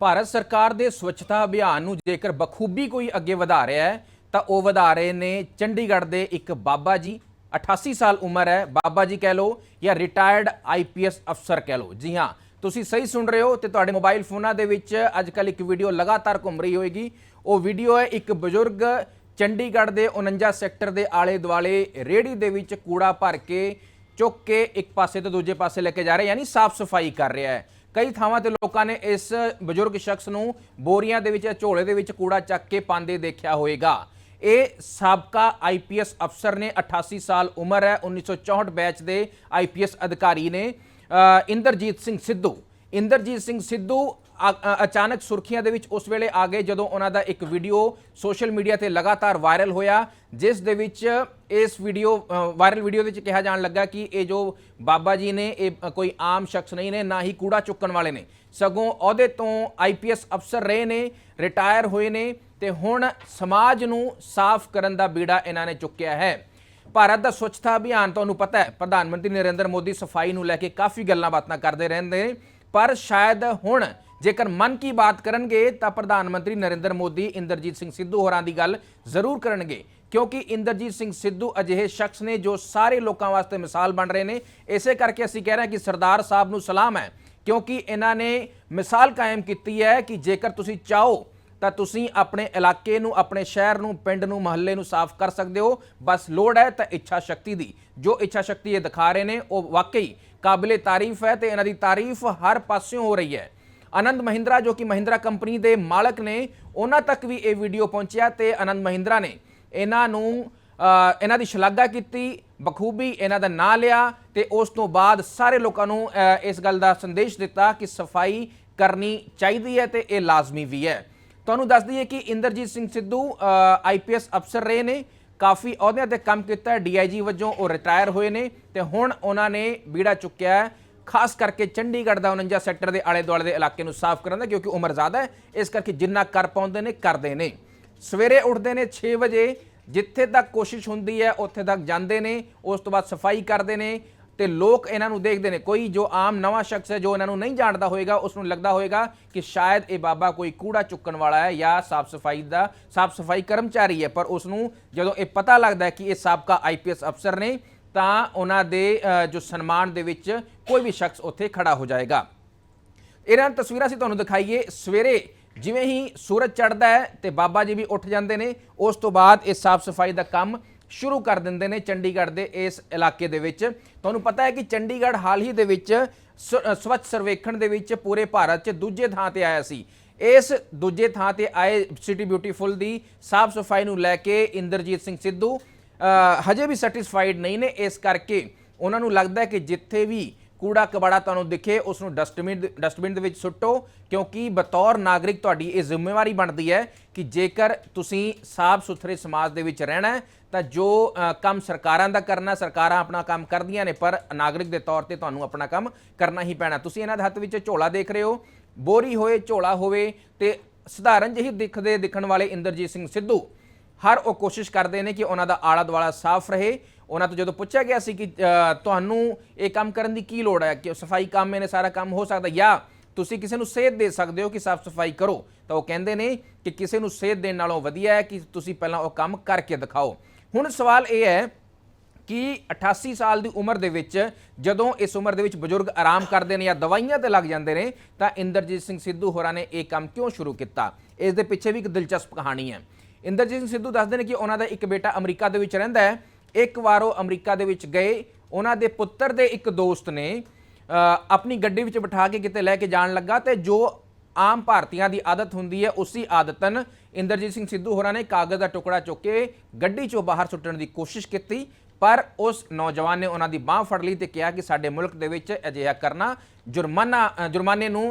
ਭਾਰਤ ਸਰਕਾਰ ਦੇ ਸਵੱਛਤਾ ਅਭਿਆਨ ਨੂੰ ਜੇਕਰ ਬਖੂਬੀ ਕੋਈ ਅੱਗੇ ਵਧਾ ਰਿਹਾ ਹੈ, ਤਾਂ ਉਹ ਵਧਾ ਰਹੇ ਨੇ ਚੰਡੀਗੜ੍ਹ ਦੇ ਇੱਕ ਬਾਬਾ ਜੀ। 88 ਸਾਲ ਉਮਰ ਹੈ, ਬਾਬਾ ਜੀ ਕਹਿ ਲਓ ਜਾਂ ਰਿਟਾਇਰਡ ਆਈਪੀਐਸ ਅਫਸਰ ਕਹਿ ਲਓ। ਜੀ ਹਾਂ, ਤੁਸੀਂ ਸਹੀ ਸੁਣ ਰਹੇ ਹੋ ਤੇ ਤੁਹਾਡੇ ਮੋਬਾਈਲ ਫੋਨਾਂ ਦੇ ਵਿੱਚ ਅੱਜ ਕੱਲ ਇੱਕ ਵੀਡੀਓ ਲਗਾਤਾਰ ਘੁੰਮ ਰਹੀ ਹੋਏਗੀ। ਉਹ ਵੀਡੀਓ ਹੈ ਇੱਕ ਬਜ਼ੁਰਗ ਚੰਡੀਗੜ੍ਹ ਦੇ 49 ਸੈਕਟਰ ਦੇ ਆਲੇ ਦੁਆਲੇ ਰੇੜੀ ਦੇ ਵਿੱਚ ਕੂੜਾ ਭਰ ਕੇ ਚੁੱਕ ਕੇ ਇੱਕ ਪਾਸੇ ਤੋਂ ਦੂਜੇ ਪਾਸੇ ਲੈ ਕੇ ਜਾ ਰਿਹਾ, ਯਾਨੀ ਸਾਫ਼ ਸਫ਼ਾਈ ਕਰ ਰਿਹਾ ਹੈ। ਕਈ ਥਾਵਾਂ ਤੇ ਲੋਕਾਂ ਨੇ ਇਸ ਬਜ਼ੁਰਗ ਸ਼ਖਸ ਨੂੰ ਬੋਰੀਆਂ ਦੇ ਵਿੱਚ ਜਾਂ ਝੋਲੇ ਦੇ ਵਿੱਚ ਕੂੜਾ ਚੱਕ ਕੇ ਪਾਉਂਦੇ ਦੇਖਿਆ ਹੋਵੇਗਾ। ਇਹ ਸਾਬਕਾ ਆਈਪੀਐਸ ਅਫਸਰ ਨੇ 88 ਸਾਲ ਉਮਰ ਹੈ 1964 ਬੈਚ ਦੇ ਆਈਪੀਐਸ ਅਧਿਕਾਰੀ ਨੇ। ਇੰਦਰਜੀਤ ਸਿੰਘ ਸਿੱਧੂ। ਇੰਦਰਜੀਤ ਸਿੰਘ ਸਿੱਧੂ ਅਚਾਨਕ ਸੁਰਖੀਆਂ ਦੇ ਵਿੱਚ ਉਸ ਵੇਲੇ ਆ ਗਏ ਜਦੋਂ ਉਹਨਾਂ ਦਾ ਇੱਕ ਵੀਡੀਓ ਸੋਸ਼ਲ ਮੀਡੀਆ ਤੇ ਲਗਾਤਾਰ ਵਾਇਰਲ ਹੋਇਆ, ਜਿਸ ਦੇ ਵਿੱਚ ਇਸ ਵੀਡੀਓ ਵਾਇਰਲ ਵੀਡੀਓ ਦੇ ਵਿੱਚ ਕਿਹਾ ਜਾਣ ਲੱਗਾ ਕਿ ਇਹ ਜੋ ਬਾਬਾ ਜੀ ਨੇ, ਇਹ ਕੋਈ ਆਮ ਸ਼ਖਸ ਨਹੀਂ ਨੇ, ਨਾ ਹੀ ਕੂੜਾ ਚੁੱਕਣ ਵਾਲੇ ਨੇ। ਸਗੋਂ ਅਹੁਦੇ ਤੋਂ ਆਈਪੀਐਸ ਅਫਸਰ ਰਹੇ ਨੇ, ਰਿਟਾਇਰ ਹੋਏ ਨੇ ਤੇ ਹੁਣ ਸਮਾਜ ਨੂੰ ਸਾਫ਼ ਕਰਨ ਦਾ ਬੀੜਾ ਇਹਨਾਂ ਨੇ ਚੁੱਕਿਆ ਹੈ। ਭਾਰਤ ਦਾ ਸਵੱਛਤਾ ਅਭਿਆਨ ਤੁਹਾਨੂੰ ਪਤਾ ਹੈ, ਪ੍ਰਧਾਨ ਮੰਤਰੀ ਨਰਿੰਦਰ ਮੋਦੀ ਸਫ਼ਾਈ ਨੂੰ ਲੈ ਕੇ ਕਾਫੀ ਗੱਲਾਂ ਬਾਤਾਂ ਕਰਦੇ ਰਹਿੰਦੇ ਨੇ, ਪਰ ਸ਼ਾਇਦ ਹੁਣ ਜੇਕਰ ਮਨ ਕੀ ਬਾਤ ਕਰਨਗੇ, ਤਾਂ ਪ੍ਰਧਾਨ ਮੰਤਰੀ ਨਰਿੰਦਰ ਮੋਦੀ, ਇੰਦਰਜੀਤ ਸਿੰਘ ਸਿੱਧੂ ਹੋਰਾਂ ਦੀ ਗੱਲ ਜ਼ਰੂਰ ਕਰਨਗੇ, ਕਿਉਂਕਿ ਇੰਦਰਜੀਤ ਸਿੰਘ ਸਿੱਧੂ ਅਜਿਹੇ ਸ਼ਖਸ ਨੇ ਜੋ ਸਾਰੇ ਲੋਕਾਂ ਵਾਸਤੇ ਮਿਸਾਲ ਬਣ ਰਹੇ ਨੇ। ਇਸੇ ਕਰਕੇ ਅਸੀਂ ਕਹਿ ਰਹੇ ਹਾਂ ਕਿ ਸਰਦਾਰ ਸਾਹਿਬ ਨੂੰ ਸਲਾਮ ਹੈ, ਕਿਉਂਕਿ ਇਹਨਾਂ ਨੇ ਮਿਸਾਲ ਕਾਇਮ ਕੀਤੀ ਹੈ ਕਿ ਜੇਕਰ ਤੁਸੀਂ ਚਾਹੋ, ਤਾਂ ਤੁਸੀਂ ਆਪਣੇ ਇਲਾਕੇ ਨੂੰ, ਆਪਣੇ ਸ਼ਹਿਰ ਨੂੰ, ਪਿੰਡ ਨੂੰ, ਮਹੱਲੇ ਨੂੰ ਸਾਫ਼ ਕਰ ਸਕਦੇ ਹੋ। ਬਸ ਲੋੜ ਹੈ ਤਾਂ ਇੱਛਾ ਸ਼ਕਤੀ ਦੀ। ਜੋ ਇੱਛਾ ਸ਼ਕਤੀ ਇਹ ਦਿਖਾ ਰਹੇ ਨੇ, ਉਹ ਵਾਕਈ ਕਾਬਲੇ ਤਾਰੀਫ ਹੈ ਤੇ ਇਹਨਾਂ ਦੀ ਤਾਰੀਫ ਹਰ ਪਾਸਿਓਂ ਹੋ ਰਹੀ ਹੈ। ਆਨੰਦ ਮਹਿੰਦਰਾ, ਜੋ ਕਿ ਮਹਿੰਦਰਾ ਕੰਪਨੀ ਦੇ ਮਾਲਕ ਨੇ, ਉਹਨਾਂ ਤੱਕ ਵੀ ਇਹ ਵੀਡੀਓ ਪਹੁੰਚਿਆ ਤੇ ਆਨੰਦ ਮਹਿੰਦਰਾ ਨੇ ਇਹਨਾਂ ਨੂੰ ਇਹਨਾਂ ਦੀ ਸ਼ਲਾਘਾ ਕੀਤੀ, ਬਖੂਬੀ ਇਹਨਾਂ ਦਾ ਨਾਂ ਲਿਆ ਤੇ ਉਸ ਤੋਂ ਬਾਅਦ ਸਾਰੇ ਲੋਕਾਂ ਨੂੰ ਇਸ ਗੱਲ ਦਾ ਸੰਦੇਸ਼ ਦਿੱਤਾ ਕਿ ਸਫ਼ਾਈ ਕਰਨੀ ਚਾਹੀਦੀ ਹੈ ਤੇ ਇਹ ਲਾਜ਼ਮੀ ਵੀ ਹੈ। ਤੁਹਾਨੂੰ ਦੱਸ ਦਈਏ ਕਿ ਇੰਦਰਜੀਤ ਸਿੰਘ ਸਿੱਧੂ ਆਈਪੀਐਸ ਅਫਸਰ ਰਹੇ ਨੇ। ਕਾਫੀ ਅਹੁਦਿਆਂ ਤੇ ਕੰਮ ਕੀਤਾ ਹੈ ਡੀਆਈਜੀ ਵਜੋਂ ਉਹ ਰਿਟਾਇਰ ਹੋਏ ਨੇ ਤੇ ਹੁਣ ਉਹਨਾਂ ਨੇ ਬੀੜਾ ਚੁੱਕਿਆ ਹੈ। ਖਾਸ ਕਰਕੇ ਚੰਡੀਗੜ੍ਹ ਦਾ 49 ਸੈਕਟਰ ਦੇ ਆਲੇ ਦੁਆਲੇ ਦੇ ਇਲਾਕੇ ਨੂੰ ਸਾਫ਼ ਕਰਨ ਦਾ, ਕਿਉਂਕਿ ਉਮਰ ਜ਼ਿਆਦਾ ਹੈ, ਇਸ ਕਰਕੇ ਜਿੰਨਾ ਕਰ ਪਾਉਂਦੇ ਨੇ, ਕਰਦੇ ਨੇ। ਸਵੇਰੇ ਉੱਠਦੇ ਨੇ 6 ਵਜੇ, ਜਿੱਥੇ ਤੱਕ ਕੋਸ਼ਿਸ਼ ਹੁੰਦੀ ਹੈ, ਉੱਥੇ ਤੱਕ ਜਾਂਦੇ ਨੇ, ਉਸ ਤੋਂ ਬਾਅਦ ਸਫ਼ਾਈ ਕਰਦੇ ਨੇ ਤੇ ਲੋਕ ਇਹਨਾਂ ਨੂੰ ਦੇਖਦੇ ਨੇ। ਕੋਈ ਜੋ ਆਮ ਨਵਾਂ ਸ਼ਖਸ ਹੈ, ਜੋ ਇਹਨਾਂ ਨੂੰ ਨਹੀਂ ਜਾਣਦਾ ਹੋਏਗਾ, ਉਸ ਨੂੰ ਲੱਗਦਾ ਹੋਏਗਾ ਕਿ ਸ਼ਾਇਦ ਇਹ ਬਾਬਾ ਕੋਈ ਕੂੜਾ ਚੁੱਕਣ ਵਾਲਾ ਹੈ ਜਾਂ ਸਾਫ਼ ਸਫ਼ਾਈ ਦਾ, ਸਾਫ਼ ਸਫ਼ਾਈ ਕਰਮਚਾਰੀ ਹੈ, ਪਰ ਉਸ ਨੂੰ ਜਦੋਂ ਇਹ ਪਤਾ ਲੱਗਦਾ ਹੈ ਕਿ ਇਹ ਸਾਬਕਾ ਆਈਪੀਐਸ ਅਫਸਰ ਨੇ ਤਾਂ ਉਹਨਾਂ ਦੇ ਜੋ ਸਨਮਾਨ ਦੇ ਵਿੱਚ ਕੋਈ ਵੀ ਸ਼ਖਸ ਉੱਥੇ ਖੜਾ ਹੋ ਜਾਏਗਾ। ਇਹਨਾਂ ਤਸਵੀਰਾਂ ਅਸੀਂ ਤੁਹਾਨੂੰ ਦਿਖਾਈਏ। ਸਵੇਰੇ ਜਿਵੇਂ ਹੀ ਸੂਰਜ ਚੜ੍ਹਦਾ ਹੈ ਤੇ ਬਾਬਾ ਜੀ ਵੀ ਉੱਠ ਜਾਂਦੇ ਨੇ, ਉਸ ਤੋਂ ਬਾਅਦ ਇਹ ਸਾਫ਼ ਸਫ਼ਾਈ ਦਾ ਕੰਮ ਸ਼ੁਰੂ ਕਰ ਦਿੰਦੇ ਨੇ ਚੰਡੀਗੜ੍ਹ ਦੇ ਇਸ ਇਲਾਕੇ ਦੇ ਵਿੱਚ। ਤੁਹਾਨੂੰ ਪਤਾ ਹੈ ਕਿ ਚੰਡੀਗੜ੍ਹ ਹਾਲ ਹੀ ਦੇ ਵਿੱਚ ਸ- ਸਵੱਛ ਸਰਵੇਖਣ ਦੇ ਵਿੱਚ ਪੂਰੇ ਭਾਰਤ 'ਚ ਦੂਜੇ ਥਾਂ ਤੇ ਆਇਆ ਸੀ। ਇਸ ਦੂਜੇ ਥਾਂ ਤੇ ਆਏ ਸਿਟੀ ਬਿਊਟੀਫੁਲ ਦੀ ਸਾਫ਼ ਸਫ਼ਾਈ ਨੂੰ ਲੈ ਕੇ ਇੰਦਰਜੀਤ ਸਿੰਘ ਸਿੱਧੂ ਹਜੇ ਵੀ ਸੈਟੀਸਫਾਈਡ ਨਹੀਂ ਨੇ, ਇਸ ਕਰਕੇ ਉਹਨਾਂ ਨੂੰ ਲੱਗਦਾ ਹੈ ਕਿ ਜਿੱਥੇ ਵੀ ਕੂੜਾ ਕਬਾੜਾ ਤੁਹਾਨੂੰ ਦਿਖੇ ਉਸ ਨੂੰ ਡਸਟਬਿਨ ਡਸਟਬਿਨ ਦੇ ਵਿੱਚ ਸੁੱਟੋ, ਕਿਉਂਕਿ ਬਤੌਰ ਨਾਗਰਿਕ ਤੁਹਾਡੀ ਇਹ ਜ਼ਿੰਮੇਵਾਰੀ ਬਣਦੀ ਹੈ ਕਿ ਜੇਕਰ ਤੁਸੀਂ ਸਾਫ਼ ਸੁਥਰੇ ਸਮਾਜ ਦੇ ਵਿੱਚ ਰਹਿਣਾ ਹੈ, ਤਾਂ ਜੋ ਕੰਮ ਸਰਕਾਰਾਂ ਦਾ ਕਰਨਾ, ਸਰਕਾਰਾਂ ਆਪਣਾ ਕੰਮ ਕਰਦੀਆਂ ਨੇ, ਪਰ ਨਾਗਰਿਕ ਦੇ ਤੌਰ ਤੇ ਤੁਹਾਨੂੰ ਆਪਣਾ ਕੰਮ ਕਰਨਾ ਹੀ ਪੈਣਾ। ਤੁਸੀਂ ਇਹਨਾਂ ਦੇ ਹੱਥ ਵਿੱਚ ਝੋਲਾ ਦੇਖ ਰਹੇ ਹੋ, ਬੋਰੀ ਹੋਏ, ਝੋਲਾ ਹੋਵੇ ਤੇ ਸਧਾਰਨ ਜਿਹੀ ਦਿਖਦੇ ਦਿਖਣ ਵਾਲੇ ਇੰਦਰਜੀਤ ਸਿੰਘ ਸਿੱਧੂ ਹਰ ਉਹ ਕੋਸ਼ਿਸ਼ ਕਰਦੇ ਨੇ ਕਿ ਉਹਨਾਂ ਦਾ ਆਲਾ ਦੁਆਲਾ ਸਾਫ਼ ਰਹੇ। ਉਹਨਾਂ ਤੋਂ ਜਦੋਂ ਪੁੱਛਿਆ ਗਿਆ ਸੀ ਕਿ ਤੁਹਾਨੂੰ ਇਹ ਕੰਮ ਕਰਨ ਦੀ ਕੀ ਲੋੜ ਹੈ? ਕਿ ਸਫ਼ਾਈ ਕੰਮ ਇਹਨੇ ਸਾਰਾ ਕੰਮ ਹੋ ਸਕਦਾ ਜਾਂ ਤੁਸੀਂ ਕਿਸੇ ਨੂੰ ਸੇਧ ਦੇ ਸਕਦੇ ਹੋ ਕਿ ਸਾਫ਼ ਸਫ਼ਾਈ ਕਰੋ? ਤਾਂ ਉਹ ਕਹਿੰਦੇ ਨੇ ਕਿ ਕਿਸੇ ਨੂੰ ਸੇਧ ਦੇਣ ਨਾਲੋਂ ਵਧੀਆ ਹੈ ਕਿ ਤੁਸੀਂ ਪਹਿਲਾਂ ਉਹ ਕੰਮ ਕਰਕੇ ਦਿਖਾਓ। ਹੁਣ ਸਵਾਲ ਇਹ ਹੈ ਕਿ 88 ਸਾਲ ਦੀ ਉਮਰ ਦੇ ਵਿੱਚ ਜਦੋਂ ਇਸ ਉਮਰ ਦੇ ਵਿੱਚ ਬਜ਼ੁਰਗ ਆਰਾਮ ਕਰਦੇ ਨੇ ਜਾਂ ਦਵਾਈਆਂ ਤੇ ਲੱਗ ਜਾਂਦੇ ਨੇ, ਤਾਂ ਇੰਦਰਜੀਤ ਸਿੰਘ ਸਿੱਧੂ ਹੋਰਾਂ ਨੇ ਇਹ ਕੰਮ ਕਿਉਂ ਸ਼ੁਰੂ ਕੀਤਾ? ਇਸ ਦੇ ਪਿੱਛੇ ਵੀ ਇੱਕ ਦਿਲਚਸਪ ਕਹਾਣੀ ਹੈ। ਇੰਦਰਜੀਤ ਸਿੰਘ ਸਿੱਧੂ ਦੱਸਦੇ ਨੇ ਕਿ ਉਹਨਾਂ ਦਾ ਇੱਕ ਬੇਟਾ ਅਮਰੀਕਾ ਦੇ ਵਿੱਚ ਰਹਿੰਦਾ ਹੈ। ਇੱਕ ਵਾਰ ਉਹ ਅਮਰੀਕਾ ਦੇ ਵਿੱਚ ਗਏ। ਉਹਨਾਂ ਦੇ ਪੁੱਤਰ ਦੇ ਇੱਕ ਦੋਸਤ ਨੇ ਆਪਣੀ ਗੱਡੀ ਵਿੱਚ ਬਿਠਾ ਕੇ ਕਿਤੇ ਲੈ ਕੇ ਜਾਣ ਲੱਗਾ ਤੇ ਜੋ ਆਮ ਭਾਰਤੀਆਂ ਦੀ ਆਦਤ ਹੁੰਦੀ ਹੈ, ਉਸੇ ਆਦਤਨ ਇੰਦਰਜੀਤ ਸਿੰਘ ਸਿੱਧੂ ਹੋਰਾਂ ਨੇ ਕਾਗਜ਼ ਦਾ ਟੁਕੜਾ ਚੁੱਕ ਕੇ ਗੱਡੀ ਚੋਂ ਬਾਹਰ ਸੁੱਟਣ ਦੀ ਕੋਸ਼ਿਸ਼ ਕੀਤੀ। ਪਰ ਉਸ ਨੌਜਵਾਨ ਨੇ ਉਹਨਾਂ ਦੀ ਬਾਹ ਫੜ ਲਈ ਤੇ ਕਿਹਾ ਕਿ ਸਾਡੇ ਮੁਲਕ ਦੇ ਵਿੱਚ ਅਜਿਹਾ ਕਰਨਾ ਜੁਰਮਾਨਾ ਅ, ਜੁਰਮਾਨੇ ਨੂੰ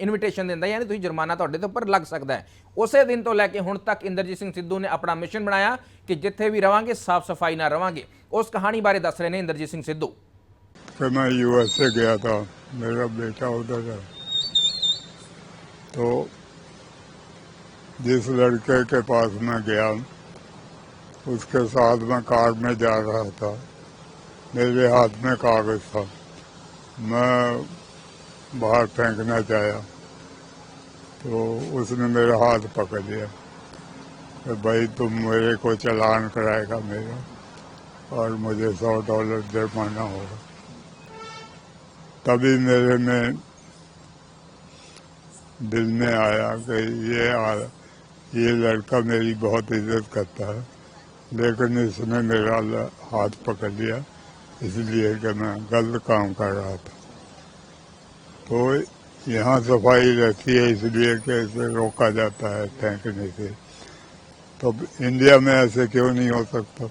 ਇਨਵੀਟੇਸ਼ਨ ਦਿੰਦਾ ਯਾਨੀ ਤੁਸੀਂ ਜੁਰਮਾਨਾ ਤੁਹਾਡੇ ਦੇ ਉੱਪਰ ਲੱਗ ਸਕਦਾ ਹੈ ਉਸੇ ਦਿਨ ਤੋਂ ਲੈ ਕੇ ਹੁਣ ਤੱਕ ਇੰਦਰਜੀਤ ਸਿੰਘ ਸਿੱਧੂ ਨੇ ਆਪਣਾ ਮਿਸ਼ਨ ਬਣਾਇਆ ਕਿ ਜਿੱਥੇ ਵੀ ਰਵਾਂਗੇ ਸਾਫ਼ ਸਫਾਈ ਨਾਲ ਰਵਾਂਗੇ ਉਸ ਕਹਾਣੀ ਬਾਰੇ ਦੱਸ ਰਹੇ ਨੇ ਇੰਦਰਜੀਤ ਸਿੰਘ ਸਿੱਧੂ कि मैं यूएसए गया था मेरा बेटा उधर है तो जिस लड़के के पास मैं गया उसके साथ मैं कार में जा रहा था। मेरे हाथ में कागज़ था। मैं बाहर फेंकना चाहा तो उसने मेरा हाथ पकड़ लिया। कि भाई तुम मेरे को चलान कराएगा मेरा और मुझे सौ डॉलर जुर्माना होगा। तभी मेरे में दिल में आया कि ये आ, ये लड़का मेरी बहुत इज़्ज़त करता है। लेकिन इसने मेरा हाथ पकड़ लिया। इसलिए कि मैं गलत काम कर रहा था। तो यहाँ सफ़ाई रहती है, इसलिए कि इसे रोका जाता है फेंकने से। तो इंडिया में ऐसे क्यों नहीं हो सकता?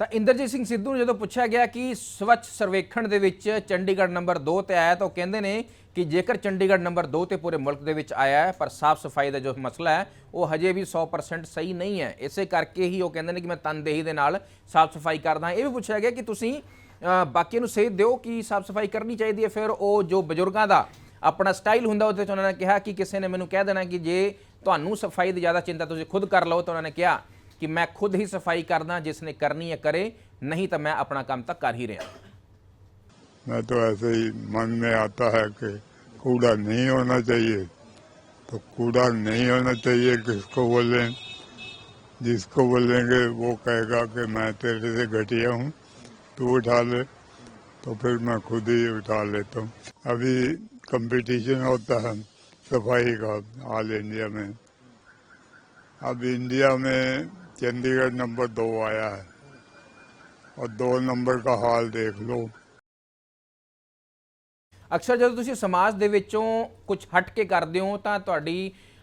ਤਾਂ ਇੰਦਰਜੀਤ ਸਿੰਘ ਸਿੱਧੂ ਨੂੰ ਜਦੋਂ ਪੁੱਛਿਆ ਗਿਆ ਕਿ ਸਵੱਛ ਸਰਵੇਖਣ ਦੇ ਵਿੱਚ ਚੰਡੀਗੜ੍ਹ ਨੰਬਰ 2 ਤੇ ਆਇਆ ਤਾਂ ਉਹ ਕਹਿੰਦੇ ਨੇ ਕਿ ਜੇਕਰ ਚੰਡੀਗੜ੍ਹ ਨੰਬਰ 2 ਤੇ ਪੂਰੇ ਮੁਲਕ ਦੇ ਵਿੱਚ ਆਇਆ ਹੈ, ਪਰ ਸਾਫ਼ ਸਫ਼ਾਈ ਦਾ ਜੋ ਮਸਲਾ ਹੈ, ਉਹ ਹਜੇ ਵੀ 100% ਸਹੀ ਨਹੀਂ ਹੈ। ਇਸੇ ਕਰਕੇ ਹੀ ਉਹ ਕਹਿੰਦੇ ਨੇ ਕਿ ਮੈਂ ਤਨਦੇਹੀ ਦੇ ਨਾਲ ਸਾਫ਼ ਸਫ਼ਾਈ ਕਰਦਾ ਇਹ ਵੀ ਪੁੱਛਿਆ ਗਿਆ ਕਿ ਤੁਸੀਂ ਬਾਕੀ ਨੂੰ ਸੇਧ ਦਿਓ ਕਿ ਸਾਫ਼ ਸਫ਼ਾਈ ਕਰਨੀ ਚਾਹੀਦੀ ਹੈ, ਫਿਰ ਉਹ ਜੋ ਬਜ਼ੁਰਗਾਂ ਦਾ ਆਪਣਾ ਸਟਾਈਲ ਹੁੰਦਾ, ਉਹਦੇ ਚ ਉਹਨਾਂ ਨੇ ਕਿਹਾ ਕਿ ਕਿਸੇ ਨੇ ਮੈਨੂੰ ਕਹਿ ਦੇਣਾ ਕਿ ਜੇ ਤੁਹਾਨੂੰ ਸਫ਼ਾਈ ਦੀ ਜ਼ਿਆਦਾ ਚਿੰਤਾ ਤੁਸੀਂ ਖੁਦ ਕਰ ਲਓ, ਤਾਂ ਉਹਨਾਂ ਨੇ ਕਿਹਾ कि मैं खुद ही सफ़ाई करना, जिसने करनी है करे, नहीं तो मैं अपना काम तक कर ही रहा मैं तो ऐसे ही मन में आता है कि कूड़ा नहीं होना चाहिए। तो कूड़ा नहीं होना चाहिए, किसको बोलें? जिसको बोलेंगे, वो कहेगा कि मैं तेरे से घटिया हूँ, तू उठा ले। तो फिर मैं खुद ही उठा लेता हूँ। अभी कंपटीशन होता है सफ़ाई का ऑल इंडिया में। अब इंडिया में चंडीगढ़ नंबर दो आया है और दो नंबर का हाल देख लो ਅਕਸਰ ਜਦੋਂ ਤੁਸੀਂ ਸਮਾਜ ਦੇ ਵਿੱਚੋਂ ਕੁਝ ਹਟ ਕੇ ਕਰਦੇ ਹੋ ਤਾਂ ਤੁਹਾਡੀ ਅ,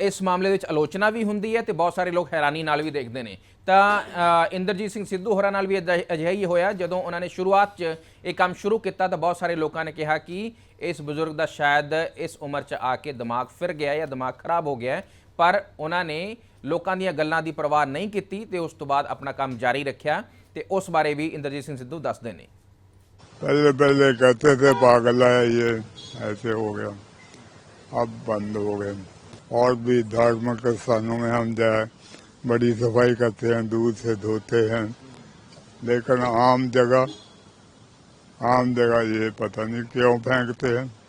ਇਸ ਮਾਮਲੇ ਵਿੱਚ ਆਲੋਚਨਾ ਵੀ ਹੁੰਦੀ ਹੈ ਤੇ ਬਹੁਤ ਸਾਰੇ ਲੋਕ ਹੈਰਾਨੀ ਨਾਲ ਵੀ ਦੇਖਦੇ ਨੇ ਤਾਂ ਅ, ਇੰਦਰਜੀਤ ਸਿੰਘ ਸਿੱਧੂ ਹੋਰਾਂ ਨਾਲ ਵੀ ਏਦਾਂ- ਅਜਿਹਾ ਹੀ ਹੋਇਆ ਜਦੋਂ ਉਹਨਾਂ ਨੇ ਸ਼ੁਰੂਆਤ 'ਚ ਇਹ ਕੰਮ ਸ਼ੁਰੂ ਕੀਤਾ ਤਾਂ ਬਹੁਤ ਸਾਰੇ ਲੋਕਾਂ ਨੇ ਕਿਹਾ ਕਿ ਇਸ ਬਜ਼ੁਰਗ ਦਾ ਸ਼ਾਇਦ ਇਸ ਉਮਰ 'ਚ ਆ ਕੇ ਦਿਮਾਗ ਫਿਰ ਗਿਆ ਜਾਂ ਦਿਮਾਗ ਖਰਾਬ ਹੋ ਗਿਆ ਹੈ। ਪਰ ਉਹਨਾਂ ਨੇ ਲੋਕਾਂ ਦੀਆਂ ਗੱਲਾਂ ਦੀ ਪਰਵਾਹ ਨਹੀਂ ਕੀਤੀ ਤੇ ਉਸ ਤੋਂ ਬਾਅਦ ਆਪਣਾ ਕੰਮ ਜਾਰੀ ਰੱਖਿਆ ਤੇ ਉਸ ਬਾਰੇ ਵੀ ਇੰਦਰਜੀਤ ਸਿੰਘ ਸਿੱਧੂ ਦੱਸਦੇ ਨੇ पहले पहले कहते थे पागल है ये ऐसे हो गया अब बंद हो गए और भी धार्मिक स्थानों में हम जाए बड़ी सफ़ाई करते हैं, दूध से धोते हैं। लेकिन आम जगह आम जगह ये पता नहीं क्यों फेंकते हैं।